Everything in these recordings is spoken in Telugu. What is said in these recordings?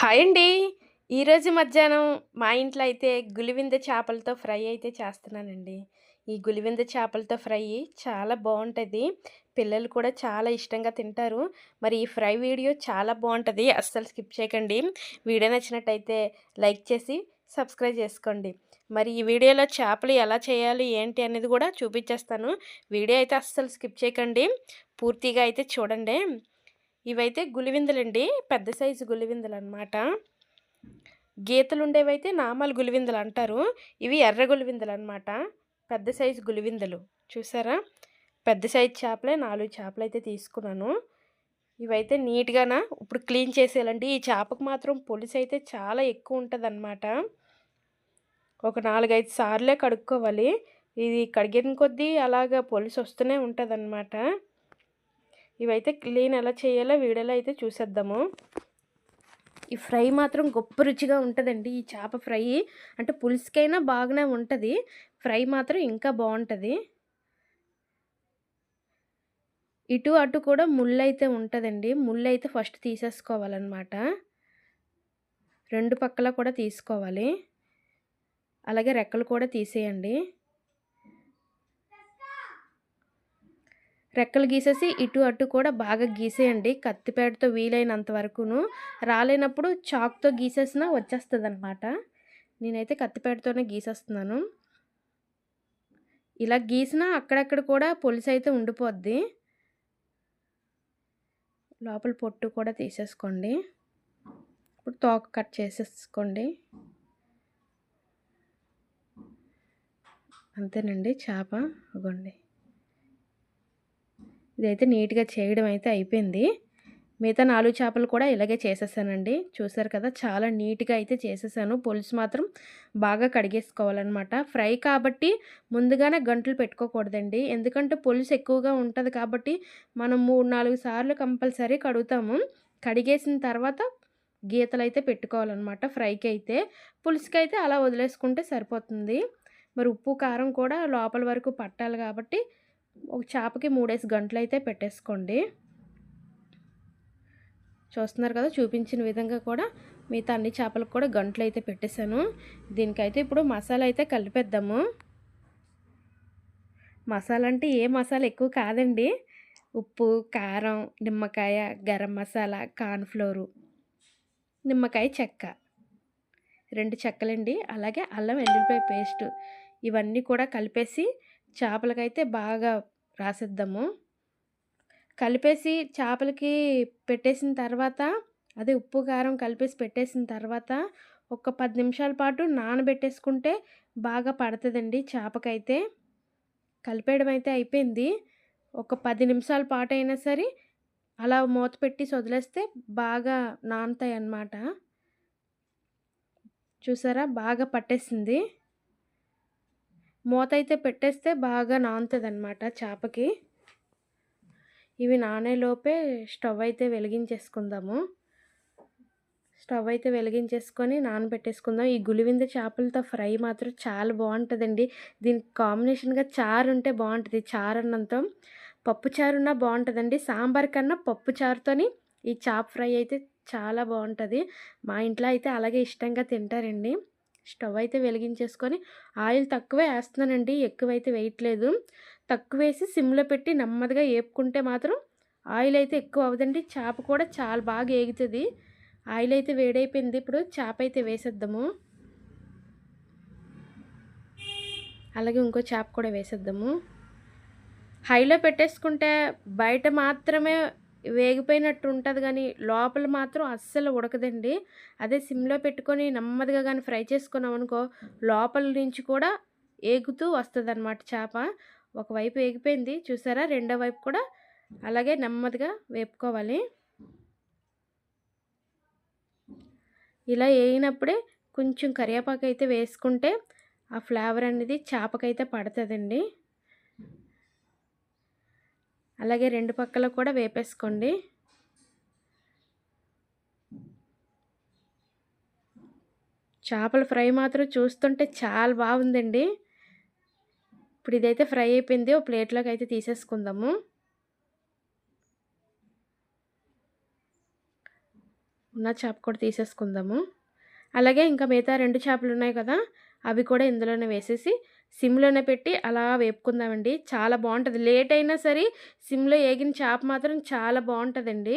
హాయ్ అండి. ఈరోజు మధ్యాహ్నం మా ఇంట్లో అయితే గులివింద చేపలతో ఫ్రై అయితే చేస్తున్నానండి. ఈ గులివింద చేపలతో ఫ్రై చాలా బాగుంటుంది పిల్లలు కూడా చాలా ఇష్టంగా తింటారు. మరి ఈ ఫ్రై వీడియో చాలా బాగుంటుంది అస్సలు స్కిప్ చేయకండి. వీడియో నచ్చినట్టయితే లైక్ చేసి సబ్స్క్రైబ్ చేసుకోండి. మరి ఈ వీడియోలో చేపలు ఎలా చేయాలి ఏంటి అనేది కూడా చూపించేస్తాను. వీడియో అయితే అస్సలు స్కిప్ చేయకండి. పూర్తిగా అయితే చూడండి. ఇవైతే గులివిందులండి పెద్ద సైజు గులివిందలనమాట గీతలు ఉండేవైతే నామాలు గులివిందలు అంటారు ఇవి ఎర్ర గులివిందలు అనమాట పెద్ద సైజు గులివిందలు చూసారా? పెద్ద సైజు చేపలే నాలుగు చేపలు అయితే తీసుకున్నాను. ఇవైతే నీట్గానా ఇప్పుడు క్లీన్ చేసేయాలండి. ఈ చేపకు మాత్రం పులుసు అయితే చాలా ఎక్కువ ఉంటుంది ఒక నాలుగైదు సార్లే కడుక్కోవాలి. ఇది కడిగిన కొద్దీ అలాగా పులుసు వస్తూనే ఉంటుంది ఇవైతే క్లీన్ ఎలా చేయాలో వీడియోలో అయితే చూసేద్దాము. ఈ ఫ్రై మాత్రం గొప్ప రుచిగా ఉంటుందండి ఈ చేప ఫ్రై. అంటే పులుసుకైనా బాగానే ఉంటుంది. ఫ్రై మాత్రం ఇంకా బాగుంటుంది. ఇటు అటు కూడా ముళ్ళు అయితే ఉంటుందండి. ముళ్ళు అయితే ఫస్ట్ తీసేసుకోవాలన్నమాట. రెండు పక్కల కూడా తీసుకోవాలి. అలాగే రెక్కలు కూడా తీసేయండి. రెక్కలు గీసేసి ఇటు అటు కూడా బాగా గీసేయండి. కత్తిపేటతో వీలైనంత వరకును రాలేనప్పుడు చాక్తో గీసేసినా వచ్చేస్తుంది అనమాట నేనైతే కత్తిపేటతోనే గీసేస్తున్నాను. ఇలా గీసినా అక్కడక్కడ కూడా పొలిసి అయితే ఉండిపోద్ది. లోపల పొట్టు కూడా తీసేసుకోండి. ఇప్పుడు తోక కట్ చేసేసుకోండి. అంతేనండి చేప. ఇవ్వండి ఇదైతే నీట్గా చేయడం అయితే అయిపోయింది. మిగతా నాలుగు చేపలు కూడా ఇలాగే చేసేసానండి. చూసారు కదా చాలా నీట్గా అయితే చేసేసాను. పులుసు మాత్రం బాగా కడిగేసుకోవాలన్నమాట. ఫ్రై కాబట్టి ముందుగానే గంటలు పెట్టుకోకూడదండి. ఎందుకంటే పులుసు ఎక్కువగా ఉంటుంది కాబట్టి మనం మూడు నాలుగు సార్లు కంపల్సరీ కడుగుతాము. కడిగేసిన తర్వాత గీతలు అయితే పెట్టుకోవాలన్నమాట ఫ్రైకి అయితే. పులుసుకి అయితే అలా వదిలేసుకుంటే సరిపోతుంది. మరి ఉప్పు కారం కూడా లోపల వరకు పట్టాలి కాబట్టి ఒక చేపకి మూడేసి గంటలు అయితే పెట్టేసుకోండి. చూస్తున్నారు కదా చూపించిన విధంగా కూడా మిగతా అన్ని చేపలకు కూడా గంటలు అయితే పెట్టేశాను. దీనికైతే ఇప్పుడు మసాలా అయితే కలిపేద్దాము. మసాలా అంటే ఏ మసాలా ఎక్కువ కాదండి. ఉప్పు కారం నిమ్మకాయ గరం మసాలా కార్న్ఫ్లోరు నిమ్మకాయ చెక్క. రెండు చెక్కలండి. అలాగే అల్లం వెల్లుల్లిపాయ పేస్ట్. ఇవన్నీ కూడా కలిపేసి చేపలకైతే బాగా రాసేద్దాము. కలిపేసి చేపలకి పెట్టేసిన తర్వాత అదే ఉప్పు కారం కలిపేసి పెట్టేసిన తర్వాత ఒక పది నిమిషాల పాటు నానబెట్టేసుకుంటే బాగా పడుతుందండి చేపకైతే. కలిపేయడం అయితే అయిపోయింది. ఒక పది నిమిషాల పాటు అయినా సరే అలా మూత పెట్టి వదిలేస్తే బాగా నానుతాయి అన్నమాట చూసారా? బాగా పట్టేసింది. మూత అయితే పెట్టేస్తే బాగా నానుతుంది అనమాట చేపకి. ఇవి నానేలోపే స్టవ్ అయితే వెలిగించేసుకుందాము. స్టవ్ అయితే వెలిగించేసుకొని నానబెట్టేసుకుందాం. ఈ గులివింద చేపలతో ఫ్రై మాత్రం చాలా బాగుంటుందండి. దీనికి కాంబినేషన్గా చారు ఉంటే బాగుంటుంది. చారు అన్నంతో పప్పు చారున్నా బాగుంటుందండి. సాంబార్ కన్నా పప్పు చారుతోని ఈ చేప ఫ్రై అయితే చాలా బాగుంటుంది. మా ఇంట్లో అయితే అలాగే ఇష్టంగా తింటారండి. స్టవ్ అయితే వెలిగించేసుకొని ఆయిల్ తక్కువే వేస్తున్నానండి ఎక్కువైతే వేయట్లేదు. తక్కువ వేసి సిమ్లో పెట్టి నెమ్మదిగా వేపుకుంటే మాత్రం ఆయిల్ అయితే ఎక్కువ అవదండి చేప కూడా చాలా బాగా ఏగుతుంది. ఆయిల్ అయితే వేడైపోయింది. ఇప్పుడు చేప అయితే వేసేద్దాము. అలాగే ఇంకో చేప కూడా వేసేద్దాము. హైలో పెట్టేసుకుంటే బయట మాత్రమే వేగిపోయినట్టు ఉంటుంది కానీ లోపల మాత్రం అస్సలు ఉడకదండి. అదే సిమ్లో పెట్టుకొని నెమ్మదిగా కానీ ఫ్రై చేసుకున్నాం అనుకో లోపల నుంచి కూడా ఏగుతూ వస్తుంది అనమాట చేప. ఒకవైపు ఏగిపోయింది చూసారా? రెండో వైపు కూడా అలాగే నెమ్మదిగా వేపుకోవాలి. ఇలా వేయినప్పుడే కొంచెం కరివేపాకు అయితే వేసుకుంటే ఆ ఫ్లేవర్ అనేది చేపకైతే పడుతుందండి. అలాగే రెండు పక్కల కూడా వేపేసుకోండి. చేపల ఫ్రై మాత్రం చూస్తుంటే చాలా బాగుందండి. ఇప్పుడు ఇదైతే ఫ్రై అయిపోయింది. ఒక ప్లేట్లోకి అయితే తీసేసుకుందాము. ఉన్న చేప కూడా తీసేసుకుందాము. అలాగే ఇంకా మిగతా రెండు చేపలు ఉన్నాయి కదా. అవి కూడా ఇందులోనే వేసేసి సిమ్లోనే పెట్టి అలా వేపుకుందామండి. చాలా బాగుంటుంది. లేట్ అయినా సరే సిమ్లో ఏగిన చేప మాత్రం చాలా బాగుంటుందండి.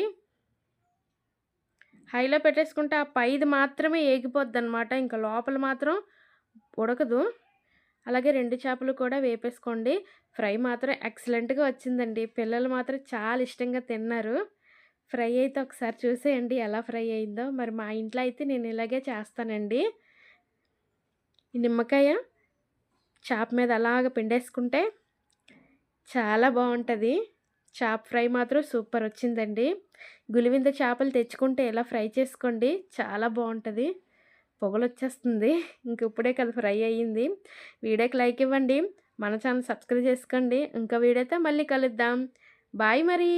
హైలో పెట్టేసుకుంటే ఆ పైది మాత్రమే ఏగిపోద్ది అనమాట ఇంకా లోపల మాత్రం ఉడకదు. అలాగే రెండు చేపలు కూడా వేపేసుకోండి. ఫ్రై మాత్రం ఎక్సలెంట్గా వచ్చిందండి. పిల్లలు మాత్రం చాలా ఇష్టంగా తిన్నారు. ఫ్రై అయితే ఒకసారి చూసేయండి ఎలా ఫ్రై అయిందో. మరి మా ఇంట్లో అయితే నేను ఇలాగే చేస్తానండి. ఈ నిమ్మకాయ చాప మీద అలాగ పిండేసుకుంటే చాలా బాగుంటుంది. చేప ఫ్రై మాత్రం సూపర్ వచ్చిందండి. గులివింద చేపలు తెచ్చుకుంటే ఇలా ఫ్రై చేసుకోండి చాలా బాగుంటుంది. పొగలు వచ్చేస్తుంది ఇంక ఇప్పుడే కదా ఫ్రై అయ్యింది. వీడియోకి లైక్ ఇవ్వండి. మన ఛానల్ సబ్స్క్రైబ్ చేసుకోండి. ఇంకా వీడియోతో మళ్ళీ కలుద్దాం. బాయ్ మరి.